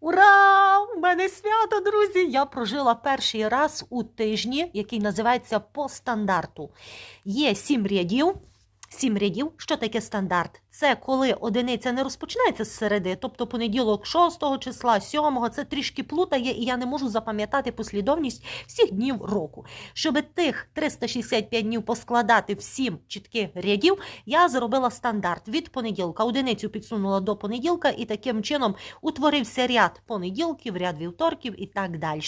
Ура! У мене свято, друзі! Я прожила перший раз у тижні, який називається по стандарту. Є сім рядів. Сім рядів. Що таке стандарт? Це коли одиниця не розпочинається з середи, тобто понеділок 6 числа, 7, це трішки плутає, і я не можу запам'ятати послідовність всіх днів року. Щоб тих 365 днів поскладати в сім чітких рядів, я зробила стандарт від понеділка. Одиницю підсунула до понеділка, і таким чином утворився ряд понеділків, ряд вівторків і так далі.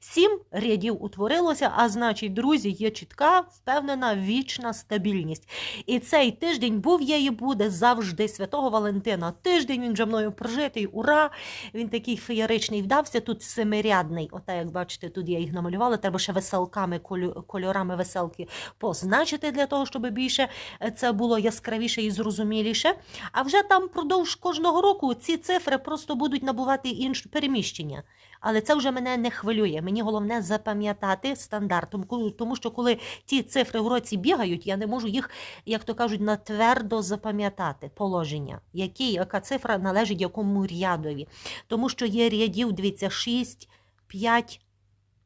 Сім рядів утворилося, а значить, друзі, є чітка, впевнена, вічна стабільність. І цей тиждень був є і буде завжди святого Валентина. Тиждень він вже мною прожитий. Ура! Він такий феєричний вдався. Тут семирядний. Ота, як бачите, тут я їх намалювала. Треба ще веселками, кольорами веселки позначити для того, щоб більше е, це було яскравіше і зрозуміліше. А вже там впродовж кожного року ці цифри просто будуть набувати інше переміщення. Але це вже мене не хвилює. Мені головне запам'ятати стандарт. Тому що коли ті цифри в році бігають, я не можу їх, як то кажуть, на твердо запам'ятати положення, які, яка цифра належить якому рядові. Тому що є рядів, дивіться, 6, 5,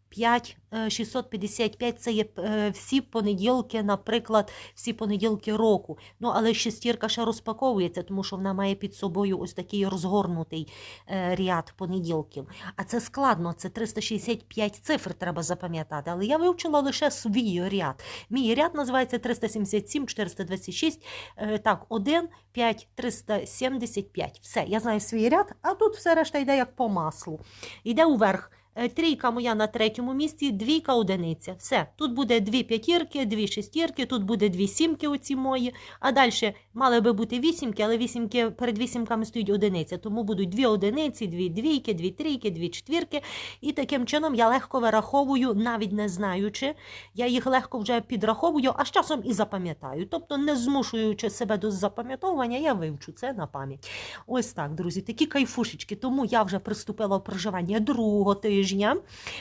5, е, 655 це є е, всі понеділки, наприклад, всі понеділки року. Ну, але шестірка ще розпаковується, тому що вона має під собою ось такий розгорнутий е, ряд понеділків. А це складно, це 365 цифр треба запам'ятати. Але я вивчила лише свій ряд. Мій ряд називається 377, 426, е, так, 1, 5, 375. Все, я знаю свій ряд, а тут все решта йде як по маслу. Йде уверх. Е, Трійка моя на третьому місці, двійка одиниця. Все. Тут буде дві п'ятірки, дві шестірки, тут буде дві сімки оці мої. А далі мали би бути вісімки, але вісімки перед вісімками стоїть одиниця. Тому будуть дві одиниці, дві двійки, дві трійки, дві четвірки. І таким чином я легко вираховую, навіть не знаючи. Я їх легко вже підраховую, а з часом і запам'ятаю. Тобто, не змушуючи себе до запам'ятовування, я вивчу це на пам'ять. Ось так, друзі, такі кайфушечки. Тому я вже приступила в проживання другого тижня,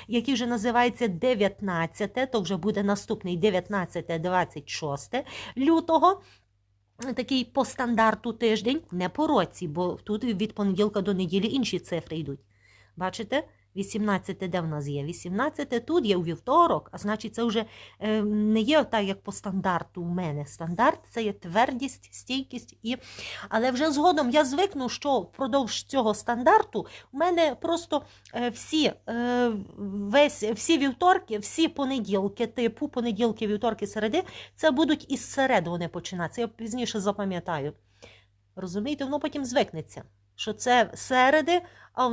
який вже називається 19, то вже буде наступний 19-26 лютого. Такий по стандарту тиждень, не по році, бо тут від понеділка до неділі інші цифри йдуть. Бачите? 18 де в нас є? 18 тут є у вівторок, а значить, це вже е, не є так, як по стандарту у мене. Стандарт це є твердість, стійкість і. Але вже згодом я звикну, що впродовж цього стандарту у мене просто е, всі, е, весь, всі вівторки, всі понеділки, типу понеділки, вівторки, середи, це будуть із серед вони починатися. Я пізніше запам'ятаю. Розумієте, воно потім звикнеться, що це середи, а